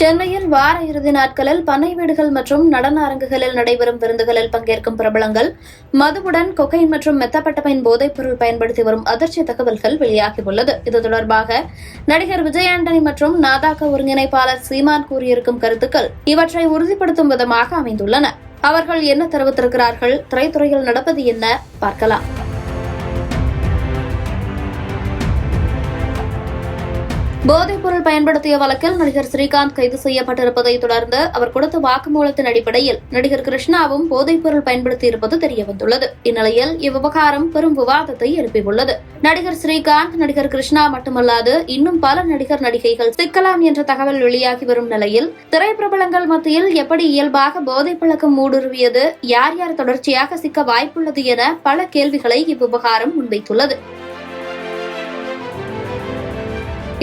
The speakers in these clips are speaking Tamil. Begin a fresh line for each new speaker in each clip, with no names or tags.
சென்னையில் வார இறுதி நாட்களில் பண்ணை வீடுகள் மற்றும் நடன அரங்குகளில் நடைபெறும் விருந்துகளில் பங்கேற்கும் பிரபலங்கள் மதுவுடன் கொக்கைன் மற்றும் மெத்தப்பட்டமையின் போதைப் பொருள் பயன்படுத்தி வரும் அதிர்ச்சி தகவல்கள் வெளியாகியுள்ளது. இது தொடர்பாக நடிகர் விஜய் ஆண்டனி மற்றும் நாதாக்க ஒருங்கிணைப்பாளர் சீமான் கூறியிருக்கும் கருத்துக்கள் இவற்றை உறுதிப்படுத்தும் விதமாக அமைந்துள்ளன. அவர்கள் என்ன தெரிவித்திருக்கிறார்கள்? திரைத்துறையில் நடப்பது என்ன? பார்க்கலாம். போதைப்பொருள் பயன்படுத்திய வழக்கில் நடிகர் ஸ்ரீகாந்த் கைது செய்யப்பட்டிருப்பதை தொடர்ந்து அவர் கொடுத்த வாக்குமூலத்தின் அடிப்படையில் நடிகர் கிருஷ்ணாவும் போதைப்பொருள் பயன்படுத்தியிருப்பது தெரியவந்துள்ளது. இந்நிலையில் இவ்விவகாரம் பெரும் விவாதத்தை எழுப்பியுள்ளது. நடிகர் ஸ்ரீகாந்த் நடிகர் கிருஷ்ணா மட்டுமல்லாது இன்னும் பல நடிகர் நடிகைகள் சிக்கலாம் என்ற தகவல் வெளியாகி வரும் நிலையில் திரைப்பிரபலங்கள் மத்தியில் எப்படி இயல்பாக போதைப் பழக்கம் ஊடுருவியது யார் யார் தொடர்ச்சியாக சிக்க வாய்ப்புள்ளது என பல கேள்விகளை இவ்விவகாரம் முன்வைத்துள்ளது.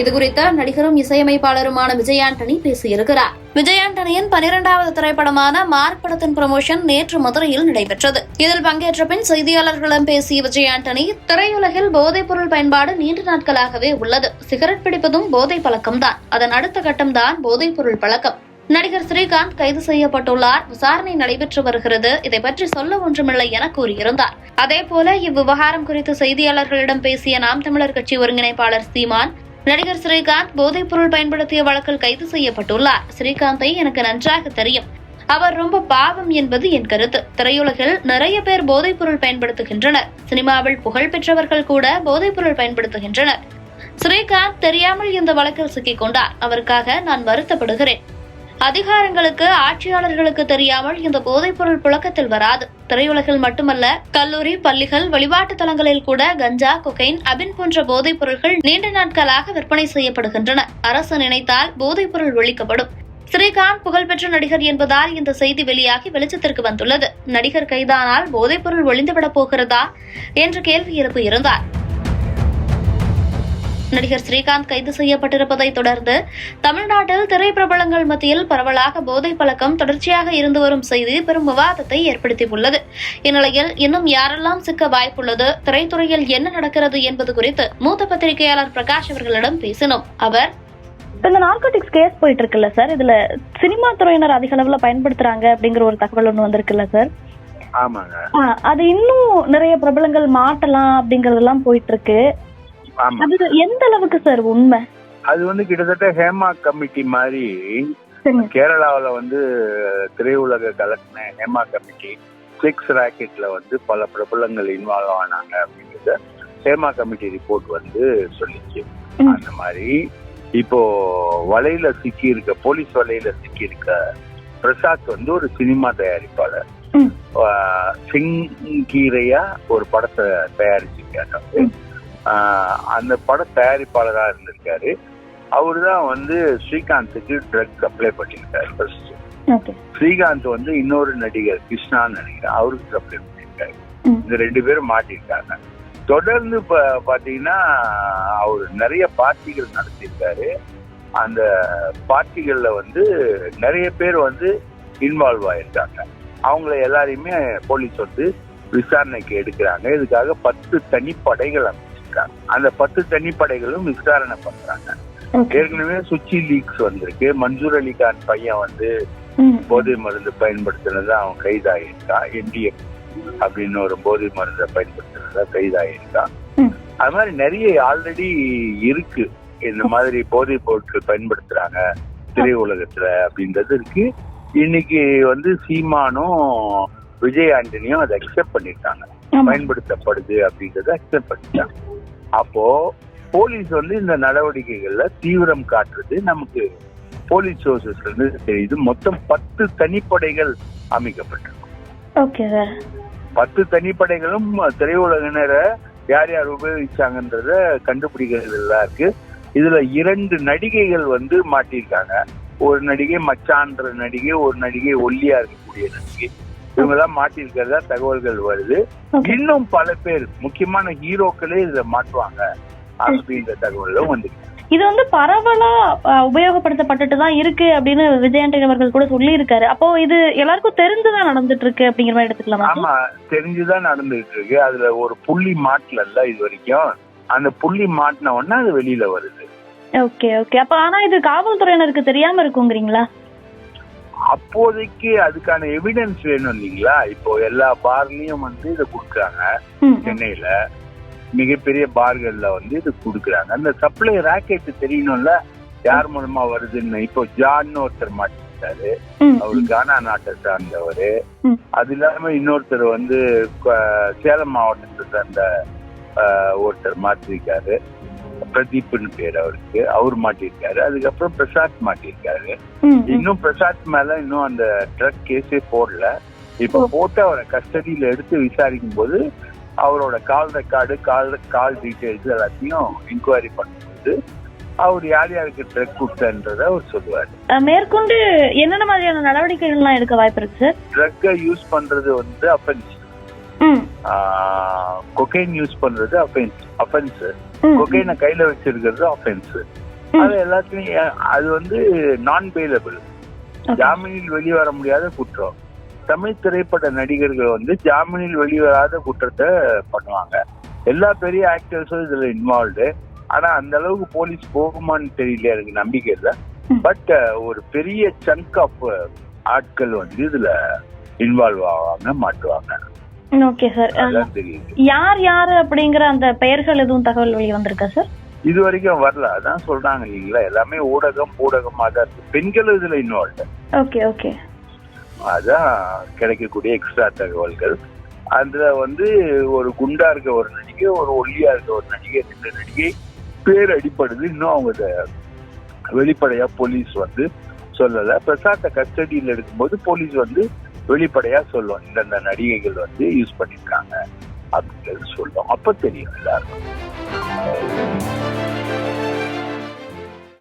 இது குறித்து நடிகரும் இசையமைப்பாளருமான விஜய் ஆண்டனி பேசியிருக்கிறார். விஜய் ஆண்டனியின் பனிரெண்டாவது திரைப்படமான மார்க் படத்தின் ப்ரமோஷன் நேற்று மதுரையில் நடைபெற்றது. இதில் பங்கேற்ற பின் செய்தியாளர்களிடம் பேசிய விஜய் ஆண்டனி திரையுலகில் போதைப் பொருள் பயன்பாடு நீண்ட நாட்களாகவே உள்ளது. சிகரெட் பிடிப்பதும் போதை பழக்கம்தான். அதன் அடுத்த கட்டம்தான் போதைப் பொருள் பழக்கம். நடிகர் ஸ்ரீகாந்த் கைது செய்யப்பட்டுள்ளார். விசாரணை நடைபெற்று வருகிறது. இதை பற்றி சொல்ல ஒன்றுமில்லை என கூறியிருந்தார். அதேபோல இவ்விவகாரம் குறித்து செய்தியாளர்களிடம் பேசிய நாம் தமிழர் கட்சி ஒருங்கிணைப்பாளர் சீமான் நடிகர் ஸ்ரீகாந்த் போதைப் பொருள் பயன்படுத்திய வழக்கில் கைது செய்யப்பட்டுள்ளார். ஸ்ரீகாந்தை எனக்கு நன்றாக தெரியும். அவர் ரொம்ப பாவம் என்பது என் கருத்து. திரையுலகில் நிறைய பேர் போதைப் பொருள் பயன்படுத்துகின்றனர். சினிமாவில் புகழ் பெற்றவர்கள் கூட போதைப் பொருள் பயன்படுத்துகின்றனர். ஸ்ரீகாந்த் தெரியாமல் இந்த வழக்கில் சிக்கிக் கொண்டார். அவருக்காக நான் வருத்தப்படுகிறேன். அதிகாரங்களுக்கு ஆட்சியாளர்களுக்கு தெரியாமல் இந்த போதைப்பொருள் புழக்கத்தில் வராது. திரையுலகில் மட்டுமல்ல கல்லூரி பள்ளிகள் வழிபாட்டு தலங்களில் கூட கஞ்சா கொகைன் அபின் போன்ற போதைப் பொருட்கள் நீண்ட நாட்களாக விற்பனை செய்யப்படுகின்றன. அரசு நினைத்தால் போதைப் பொருள் ஒழிக்கப்படும். ஸ்ரீகாந்த் புகழ்பெற்ற நடிகர் என்பதால் இந்த செய்தி வெளியாகி வெளிச்சத்திற்கு வந்துள்ளது. நடிகர் கைதானால் போதைப்பொருள் ஒளிந்துவிடப் போகிறதா? என்று கேள்வி எழுப்பி இருந்தார் நடிகர் ஸ்ரீகாந்த் கைது செய்யப்பட்டிருப்பதை தொடர்ந்து தமிழ்நாட்டில் திரைப்பிரபலங்கள் மத்தியில் பரவலாக போதை பழக்கம் தொடர்ச்சியாக இருந்து வரும் செய்தி பெரும் விவாதத்தை ஏற்படுத்தியுள்ளது. இந்நிலையில் இன்னும் யாரெல்லாம் சிக்க வாய்ப்புள்ளது திரைத்துறையில் என்ன நடக்கிறது என்பது குறித்து மூத்த பத்திரிகையாளர் பிரகாஷ் அவர்களிடம் பேசினோம். அவர்
இப்ப இந்த நார்கோட்டிக்ஸ் கேஸ் போயிட்டு இருக்குல்ல சார்? இதுல சினிமா துறையினர் அதிக அளவுல பயன்படுத்துறாங்க அப்படிங்கிற ஒரு தகவல் ஒண்ணு வந்திருக்குல்ல சார்? அது இன்னும் நிறைய பிரபலங்கள் மாட்டலாம் அப்படிங்கறதெல்லாம் போயிட்டு இருக்கு அது எந்த அளவுக்கு சார் உண்மை?
அது வந்து கிட்டத்தட்ட ஹேமா கமிட்டி மாதிரி கேரளாவுல வந்து திரையுலக கலக்கின ஹேமா கமிட்டி சிக்ஸ் ராக்கெட்ல வந்து பல பிரபலங்கள் இன்வால்வ் ஆனாங்க அப்படின்றத ஹேமா கமிட்டி ரிப்போர்ட் வந்து சொல்லிச்சு. அந்த மாதிரி இப்போ வலையில சிக்கி இருக்க போலீஸ் வலையில சிக்கி இருக்க பிரசாத் வந்து ஒரு சினிமா தயாரிப்பாளர். சிங்கீரையா ஒரு படத்தை. ஆஹ் அந்த பட தயாரிப்பாளரா இருந்திருக்காரு. அவரு தான் வந்து ஸ்ரீகாந்துக்கு ட்ரக் அப்ளை பண்ணியிருக்காரு ஃபர்ஸ்ட் ஸ்ரீகாந்த் வந்து இன்னொரு நடிகர் கிருஷ்ணான்னு நினைக்கிறேன். அவருக்கு அப்ளை பண்ணியிருக்காரு. இந்த ரெண்டு பேரும் மாட்டியிருக்காங்க. தொடர்ந்து இப்ப பாத்தீங்கன்னா அவர் நிறைய பார்ட்டிகள் நடத்தியிருக்காரு. அந்த பார்ட்டிகள்ல வந்து நிறைய பேர் வந்து இன்வால்வ் ஆயிருக்காங்க. அவங்கள எல்லாரையுமே போலீஸ் வந்து விசாரணைக்கு எடுக்கிறாங்க. இதுக்காக பத்து தனிப்படைகள் அமைச்சிருக்காங்க அந்த பத்து தனிப்படைகளும் விசாரணை பண்றாங்க. ஏற்கனவே சுச்சி லீக்ஸ் வந்திருக்கு. மன்சூர் அலிகான் பையன் வந்து. போதை மருந்து பயன்படுத்தினது அவன் கைதாகியிருக்கான் என்டிஎம் அப்படின்னு ஒரு போதை மருந்தை பயன்படுத்தினதா கைதாகியிருக்கான்
ம்.
அது மாதிரி நிறைய ஆல்ரெடி இருக்கு. இந்த மாதிரி போதைப் பொருட்கள் பயன்படுத்துறாங்க திரையுலகத்துல அப்படின்றது இருக்கு. இன்னைக்கு வந்து சீமானும் விஜய் ஆண்டனியும் அதை அக்செப்ட் பண்ணிருக்காங்க
ஆமா.
பயன்படுத்தப்படுது அப்படின்றத அக்செப்ட் பண்ணிட்டாங்க. அப்போ போலீஸ் வந்து இந்த நடவடிக்கைகள்ல தீவிரம் காட்டுறது நமக்கு போலீஸ் சோர்சஸ்ல இருந்து தெரியுது. மொத்தம் பத்து தனிப்படைகள் அமைக்கப்பட்டிருக்கும். பத்து தனிப்படைகளும் திரையுலகினரை யார் யார் உபயோகிச்சாங்கன்றத கண்டுபிடிக்கிறதுல இருக்கு. இதுல இரண்டு நடிகைகள் வந்து மாட்டியிருக்காங்க. ஒரு நடிகை மச்சான்ற நடிகை ஒரு நடிகை ஒல்லியா இருக்கக்கூடிய நடிகை. இவங்க எல்லாம் மாட்டியிருக்கிறதா தகவல்கள் வருது. இன்னும் பல பேர் முக்கியமான ஹீரோக்களே இதுல மாட்டுவாங்க அப்படின்ற தகவலும் வந்து
இது வந்து பரவலா உபயோகப்படுத்தப்பட்டுட்டு தான் இருக்கு அப்படின்னு விஜயாண்டன் அவர்கள் கூட சொல்லி இருக்காரு அப்போ இது எல்லாருக்கும் தெரிஞ்சுதான் நடந்துட்டு இருக்கு அப்படிங்கிற மாதிரி எடுத்துக்கலாமா?
ஆமா தெரிஞ்சுதான் நடந்துட்டு இருக்கு அதுல ஒரு புள்ளி மாட்டல இது வரைக்கும் அந்த புள்ளி மாட்டின உடனே அது வெளியில வருது.
Okay okay. அப்ப ஆனா இது காவல்துறையினருக்கு தெரியாம இருக்குங்கிறீங்களா?
அப்போதைக்கு அதுக்கான எவிடன்ஸ் வேணும் இல்லைங்களா? இப்போ எல்லா பார்லயும் வந்து இதை கொடுக்குறாங்க. சென்னையில. மிகப்பெரிய பார்கள்ல வந்து இது கொடுக்குறாங்க. அந்த சப்ளை ராக்கெட் தெரியணும்ல? யார் மூலமா வருதுன்னு? இப்போ ஜான்னு ஒருத்தர் மாட்டிட்டாரு அவரு கானா நாட்டை சார்ந்தவர். அது இல்லாம இன்னொருத்தர் வந்து சேலம் மாவட்டத்தை சார்ந்த ஒருத்தர் மாட்டிருக்காரு பிரதீப்னு பேர் அவருக்கு. அவர் மாட்டிருக்காரு அதுக்கப்புறம் பிரசாத் மாட்டிருக்காரு. இன்னும் பிரசாத் மேல இன்னும் அந்த ட்ரக் கேஸே போடல. இப்ப போட்டு அவரை கஸ்டடியில எடுத்து விசாரிக்கும் போது அவரோட call record call call details எல்லாத்தையும் இன்கொயரி பண்ணும்போது அவர் யார் யாருக்கு ட்ரக் கொடுத்தன்றத அவர் சொல்லுவார்.
மேற்கொண்டு என்னென்ன மாதிரியான நடவடிக்கைகள்லாம் எடுக்க வாய்ப்பு இருக்கு சார்
ட்ரக்கை யூஸ் பண்றது வந்து அஃபென்ஸ்
ம்,
கொகைன் யூஸ் பண்றது அஃபென்ஸ் அஃபென்ஸ்
ம்,
கொகைனை கையில வச்சிருக்கிறது அஃபென்ஸ். அது எல்லாத்தையும் ஏ- அது வந்து நான் பெயிலபிள்
Okay.
ஜாமீனில் வெளிவர முடியாத குற்றம். தமிழ் திரைப்பட நடிகர்கள் வந்து ஜாமீனில் வெளிவராத குற்றத்தை பண்ணுவாங்க. எல்லா பெரிய ஆக்டர்ஸும் இதுல இன்வால்வ்டு ஆனா அந்த அளவுக்கு போலீஸ் போகுமான்னு தெரியல எனக்கு நம்பிக்கை இல்லை. பட் ஒரு பெரிய சங்க் ஆஃப் ஆட்கள் வந்து இதுல இன்வால்வ் ஆவாங்க மாட்டுவாங்க.
ஓகே சார் யார் யாரு அப்படிங்கிற அந்த பெயர்கள் எதுவும் தகவல் வெளியே வந்திருக்கா சார்
இது வரைக்கும் வரல. அதான் சொல்றாங்க இல்லைங்களா? எல்லாமே ஊடகம் ஊடகமா தான் இருக்கு. பெண்கள் இதுல இன்வால்வ்
ஓகே ஓகே
அதான் கிடைக்கக்கூடிய எக்ஸ்ட்ரா தகவல்கள். அதுல வந்து ஒரு குண்டா இருக்க ஒரு நடிகை ஒரு ஒல்லியா இருக்க ஒரு நடிகை ரெண்டு நடிகை பேர் அடிப்படுது. இன்னும் அவங்க வெளிப்படையா போலீஸ் வந்து சொல்லல. பிரசாத்த கஸ்டடியில் எடுக்கும்போது போலீஸ் வந்து வெளிப்படையா சொல்லும். இந்தந்த நடிகைகள் வந்து யூஸ் பண்ணிருக்காங்க அப்படிங்கிறது சொல்லும். அப்ப தெரியும் எல்லாருக்கும்.